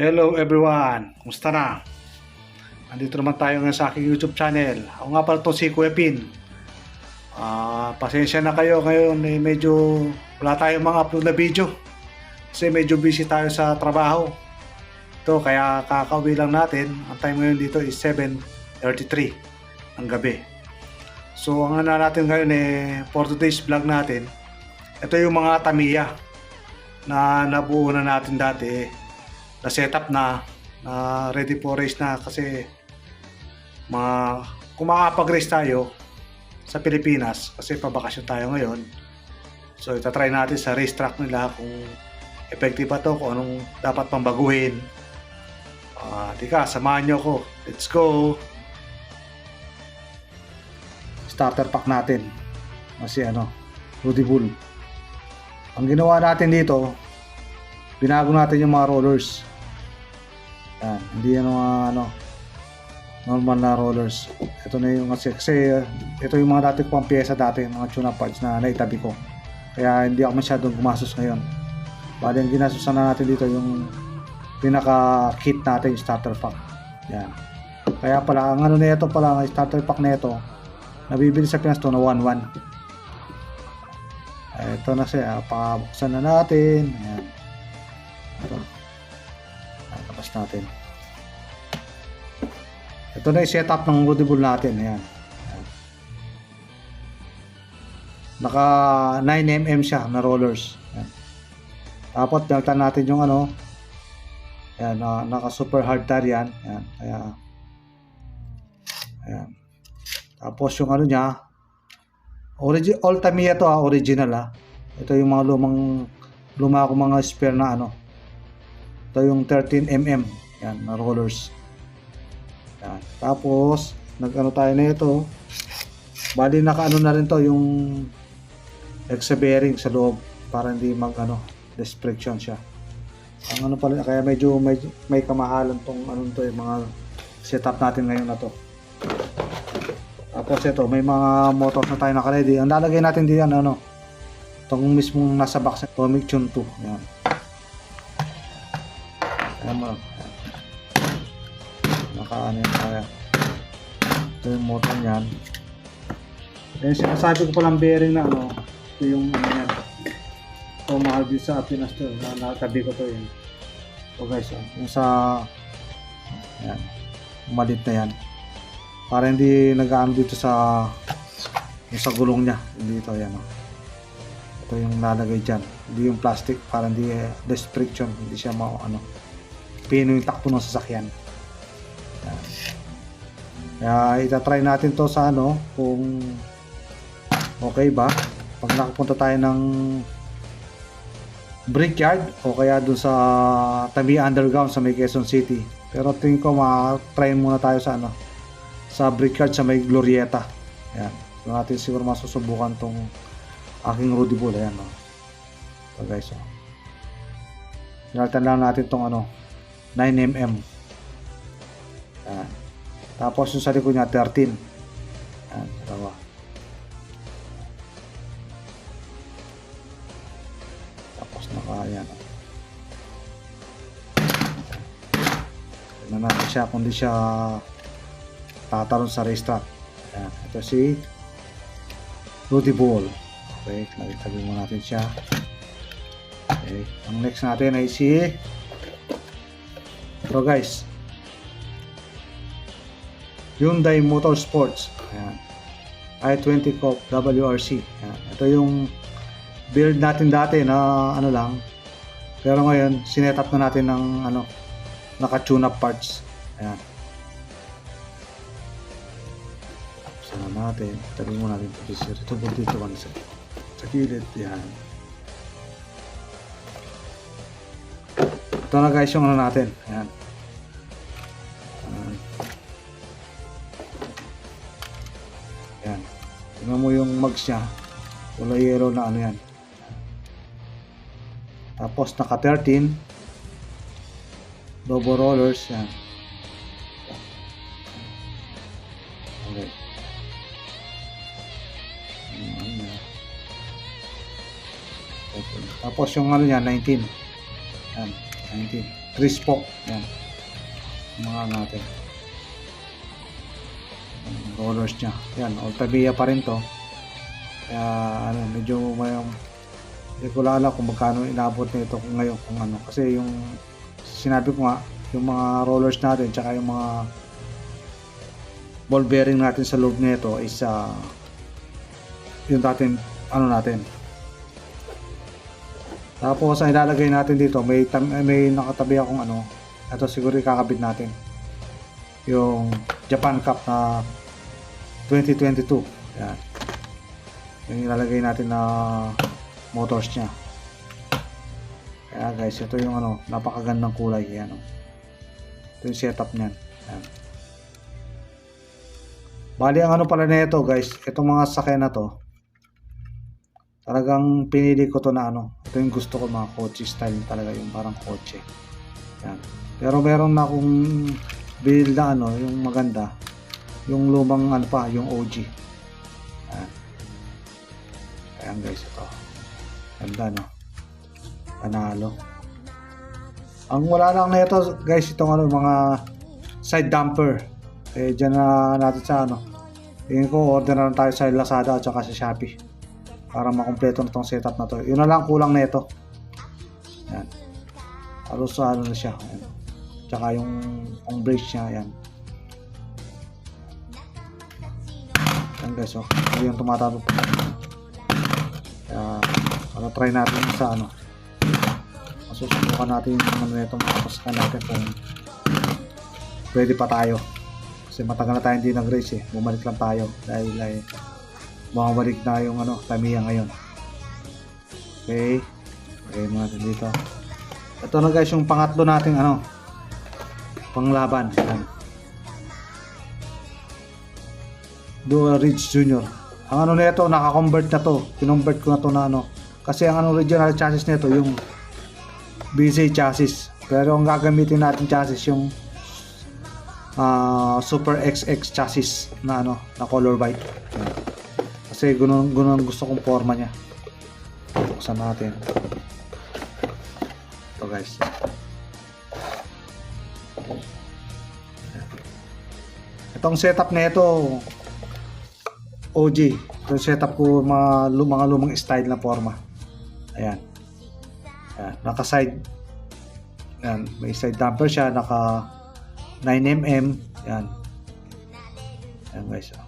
Hello everyone! Kumusta na? Andito naman tayo ngayon sa aking YouTube channel. Ako nga pala itong si Kuya Pin. Ah, pasensya na kayo ngayon eh, medyo wala tayong mga upload na video. Kasi medyo busy tayo sa trabaho. Ito, kaya kakauwi lang natin. Ang time ngayon dito is 7.33 ng gabi. So, ang ano natin ngayon eh, for today's vlog natin, ito yung mga Tamiya na nabuo na natin dati eh na setup na na ready for race na kasi mga kung makakapag-race tayo sa Pilipinas kasi pabakasyon tayo ngayon. So itatry natin sa racetrack nila kung effective ba to kung anong dapat pang baguhin. Ah, tika samahan nyo ako. Let's go! Starter pack natin. Kasi ano Rudy Bull. Ang ginawa natin dito binago natin yung mga rollers yan, hindi yan mga ano normal na rollers. Ito na yung kasi, kasi uh, ito yung mga dati ko pang pyesa dati mga tuna parts na naitabi ko. Kaya hindi ako masyadong gumastos ngayon. Bali ang ginastosan na natin dito yung pinaka kit natin yung starter pack. Yan. Kaya pala ang ano na ito pala ang starter pack na ito nabibili sa Pinas to na 1-1 ito na siya pakabuksan na natin. Ayan. Ito natin. Ito na yung setup ng Rudy Bull natin. Ayan. Naka 9mm siya na rollers. Ayan. tapos delta natin yung ano. Ayan, na, naka super hard tire yan. Ayan, kaya ayan. Tapos yung ano niya origi all Tamiya to ah, original ah ito yung mga lumang luma ko mga spare na ano ito yung 13mm yan na rollers. Yan. tapos nag ano tayo na ito. Bali naka ano na rin to yung extra bearing sa loob para hindi mag ano disfriction siya. Ang ano pala kaya medyo may, may kamahalan tong ano to yung mga setup natin ngayon na to. Tapos ito may mga motors na tayo naka-ready. Ang lalagay natin diyan ano itong mismong nasa box Tomic Tune 2 yan Ayan mo. Naka ano yan kaya. Ito yung motor niyan. Then sinasabi ko palang bearing na ano. Ito yung ano yan. Ito mahal din sa Pinas to. Na, natabi ko to yun. So guys, oh, yung sa yan. Malit na yan. Para hindi nag dito sa yung sa gulong niya. Dito yan. Oh. Ito yung lalagay dyan. Hindi yung plastic para hindi eh, less friction. Hindi siya ma ano pino yung takbo ng sasakyan. Yan. Kaya itatry natin to sa ano kung okay ba pag nakapunta tayo ng brickyard o kaya dun sa Tabi Underground sa may Quezon City. Pero tingin ko ma-try muna tayo sa ano sa brickyard sa may Glorieta. Yan. So natin siguro masusubukan tong aking Rudy Bull. Ayan o. So guys. Oh. Sinaltan lang natin tong ano 9mm. Yan. Tapos yung sa likod niya 13. Yan, dalawa. Tapos yan. Tignan natin siya kung di siya tatalon sa racetrack. Yan. Ito si Rudy Ball. Okay, lagitabi mo natin siya. Okay. Ang next natin ay si ito guys. Hyundai Motorsports. Ayan. i20 Cop WRC. Ayan. Ito yung build natin dati na ano lang. Pero ngayon, sinet up na natin ng ano, naka-tune up parts. Ayan. Sana natin. Tabi mo natin ito. Ito po dito sa, sa gilid. Ayan. Ito na guys yung ano natin. Ayan. Tingnan mo yung mags niya. Kulay yellow na ano yan. Tapos naka 13. Double rollers. Yan. Okay. Tapos yung ano niya 19. Yan. 19. 3 spoke. Yan. Mga natin. Rollers niya. Yan, Altamira pa rin to. Kaya ano, medyo may hindi ko lang alam kung magkano inabot nito ngayon kung ano. Kasi yung sinabi ko nga, yung mga rollers natin tsaka yung mga ball bearing natin sa loob nito is uh, yung natin ano natin tapos ang ilalagay natin dito may tam- may nakatabi akong ano ito siguro ikakabit natin yung Japan Cup na 2022 yan. Yung ilalagay natin na motors nya kaya guys. Ito yung ano napakagandang kulay. Yan oh. ito yung setup niyan. Yan Bali ang ano pala nito guys, itong mga sakyan na to, talagang pinili ko to na ano, ito yung gusto ko mga kotse style talaga yung parang kotse. Yan. Pero meron na akong build na ano, yung maganda, yung lumang ano pa, yung OG. Yan. Ayan guys, ito. Ganda no. Panalo. Ang wala lang na ito guys, itong ano, mga side damper. Eh, dyan na natin sa ano, Tingin ko order na lang tayo sa Lazada at saka sa Shopee para makumpleto na tong setup na to. Yun na lang kulang na ito. Yan. Halos ano na siya. Yan. Tsaka yung pang brace niya. Yan. Guys. Oh. Ito yung tumatalo. Kaya para try natin sa ano. Masusubukan natin yung ano nito makapasukan natin kung pwede pa tayo. Kasi matagal na tayo hindi nag-race eh. Bumalik lang tayo dahil ay bumabalik na yung ano, Tamiya ngayon. Okay. Okay mga dito. Ito na guys yung pangatlo nating ano, panglaban. Yan. Dual Ridge Junior. Ang ano nito, naka-convert na to. Kinonvert ko na to na ano. Kasi ang ano original chassis nito yung BC chassis. Pero ang gagamitin natin chassis yung ah, Super XX chassis na ano, na color white. Kasi gunon gunon gusto kong forma niya. Buksan natin. Ito guys. Itong setup na ito OG. Yung setup ko mga, mga lumang style na forma. Ayan. Ayan. Naka side Ayan. May side damper siya. Naka 9mm. Yan. Yan guys. oh.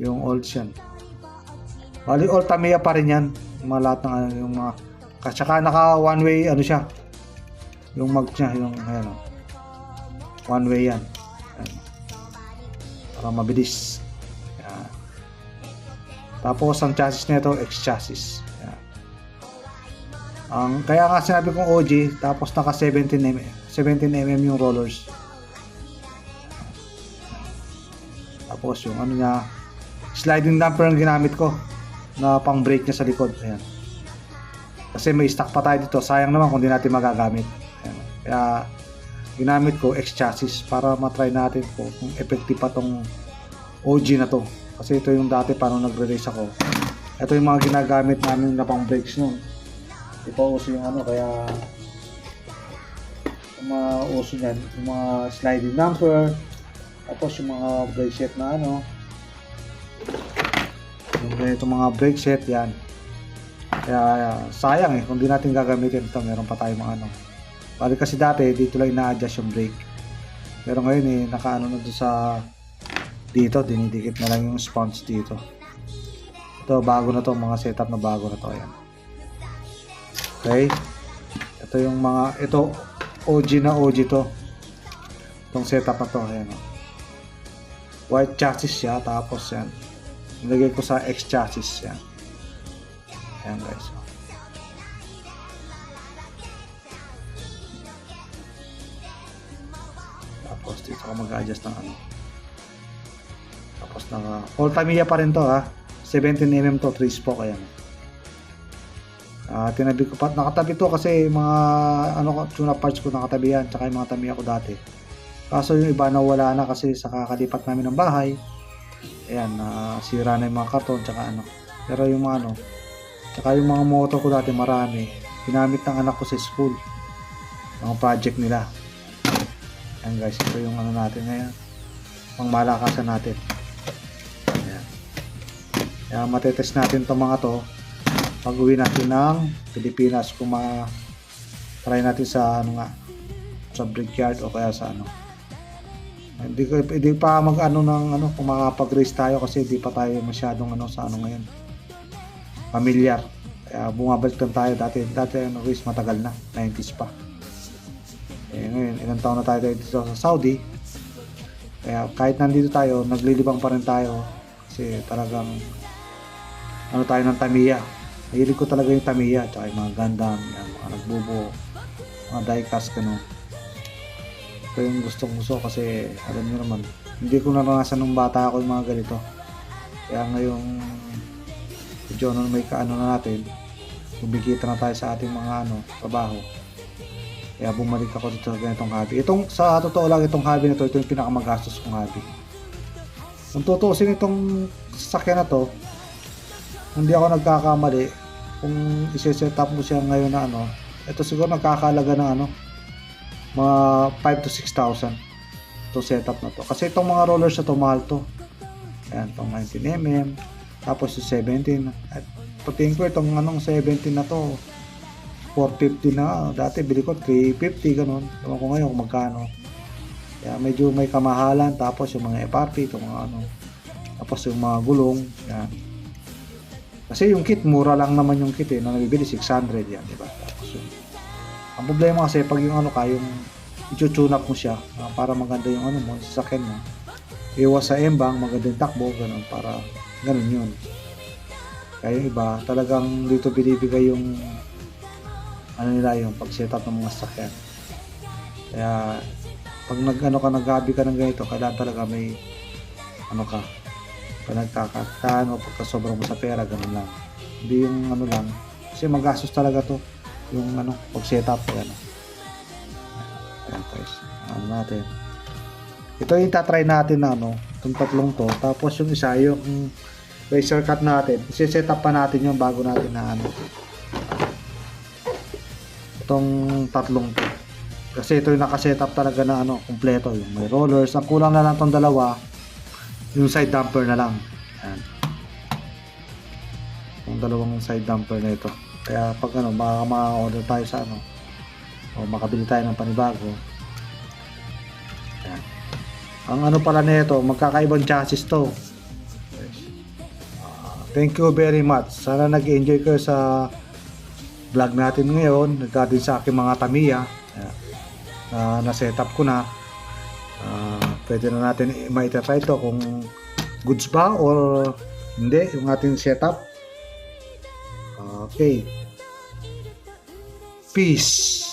Yung old yan. Bali old Tamiya pa rin yan. Yung mga lahat ng ano, yung mga Tsaka naka one way ano siya. Yung mag niya, yung ayan oh. One way yan. Ayan. Para mabilis. Tapos ang chassis nito X chassis. Yan. Ang kaya nga sinabi kong OG tapos naka 17 mm 17 mm yung rollers. Tapos yung ano niya, sliding damper ang ginamit ko na pang brake niya sa likod. Ayan. Kasi may stock pa tayo dito. Sayang naman kung di natin magagamit. Ayan. Kaya ginamit ko X chassis para matry natin po kung effective pa tong OG na to. Kasi ito yung dati paano nagre-race ako. Ito yung mga ginagamit namin na pang brakes. Di pa uso yung ano, kaya yung mga uso niyan, yung mga sliding damper, tapos yung mga brake set na ano, yung ganito mga brake set, yan. Kaya sayang eh, kung di natin gagamitin ito, meron pa tayong mga ano. Bali kasi dati, dito lang ina-adjust yung brake. Pero ngayon eh, nakaano na doon sa dito, dinidikit na lang yung sponge dito. Ito, bago na to, mga setup na bago na to, yan. Okay. Ito yung mga, ito, OG na OG to. Itong setup na to, ayan o. White chassis siya, tapos yan. Nilagay ko sa X chassis yan. Ayan guys. oh. Tapos dito ka mag-adjust ng ano. Tapos naka, all Tamiya pa rin to ha. 17mm to, 3 spoke ayan. Ah, tinabi ko pa, nakatabi to kasi mga ano tuna parts ko nakatabi yan, tsaka yung mga Tamiya ko dati. Kaso yung iba na wala na kasi sa kakalipat namin ng bahay. Ayan, sira na yung mga karton, tsaka ano. Pero yung mga ano, tsaka yung mga motor ko dati marami. Ginamit ng anak ko sa school. mga project nila. Ayan guys, ito yung ano natin ngayon. Pang malakasan natin. Kaya matetest natin itong mga to. Pag uwi natin ng Pilipinas kung ma try natin sa ano nga sa brickyard o kaya sa ano. Hindi hindi pa mag ano ng ano kung makapag-race tayo kasi hindi pa tayo masyadong ano sa ano ngayon. Familiar. Kaya bumabalik lang tayo. Dati dati ano race matagal na. 90s pa. Eh ngayon ilang taon na tayo dito sa Saudi. Kaya kahit nandito tayo naglilibang pa rin tayo. Kasi talagang ano tayo ng Tamiya Mahilig ko talaga yung Tamiya, tsaka yung mga Gundam, yan, mga nagbubo, mga diecast, gano'n. Ito yung gustong gusto kasi, alam niyo naman, hindi ko naranasan nung bata ako yung mga ganito. Kaya ngayong, medyo ano may kaano na natin, kumikita na tayo sa ating mga ano, trabaho. Kaya bumalik ako dito sa ganitong hobby. Itong, sa totoo lang, itong hobby na to, ito yung pinakamagastos kong hobby. Kung tutuusin itong sasakyan na to, hindi ako nagkakamali. Kung isi-set up mo siya ngayon na ano ito siguro nagkakalaga ng ano mga 5 to 6,000 to setup na to. Kasi itong mga rollers na to mahal to. Ayan itong 19mm tapos yung 17 at patingin ko itong anong 17 na to 450 na. Dati bili ko 350 ganun. Ewan ko ngayon kung magkano. Kaya medyo may kamahalan tapos yung mga FRP itong mga ano tapos yung mga gulong. Yan kasi yung kit, mura lang naman yung kit eh, na nabibili, 600 yan, di ba? Yun. Ang problema kasi, pag yung ano ka, yung i-tune up mo siya, ah, para maganda yung ano mo, yung sasakyan mo, iwas sa embang, maganda yung takbo, ganun, para ganun yun. Kaya yung iba, talagang dito binibigay yung ano nila yung pag-setup ng mga sasakyan. Kaya, pag nag ano ka, naghabi ka ng ganito, kailangan talaga may ano ka, pag nagkakataan o pagka mo sa pera, ganun lang. Hindi yung ano lang. Kasi magastos talaga to. Yung ano, pag setup. Ayan. Ayan guys. Ano natin. Ito yung tatry natin na ano, itong tatlong to. Tapos yung isa, yung laser cut natin. Isi-set up pa natin yung bago natin na ano. Itong tatlong to. Kasi ito yung nakasetup talaga na ano, kumpleto. Yung may rollers. Ang kulang na lang tong dalawa, yung side damper na lang. Ayan. Yung dalawang side damper na ito. Kaya pag ano, maka- maka-order tayo sa ano, o makabili tayo ng panibago. Ayan. Ang ano pala nito, magkakaibang chassis to. Ah, thank you very much. Sana nag-enjoy kayo sa vlog natin ngayon. Nagdating sa aking mga Tamiya. Ayan. Na na-set up ko na. Ah, pwede na natin maitry ito kung goods ba or hindi yung ating setup. Okay. Peace.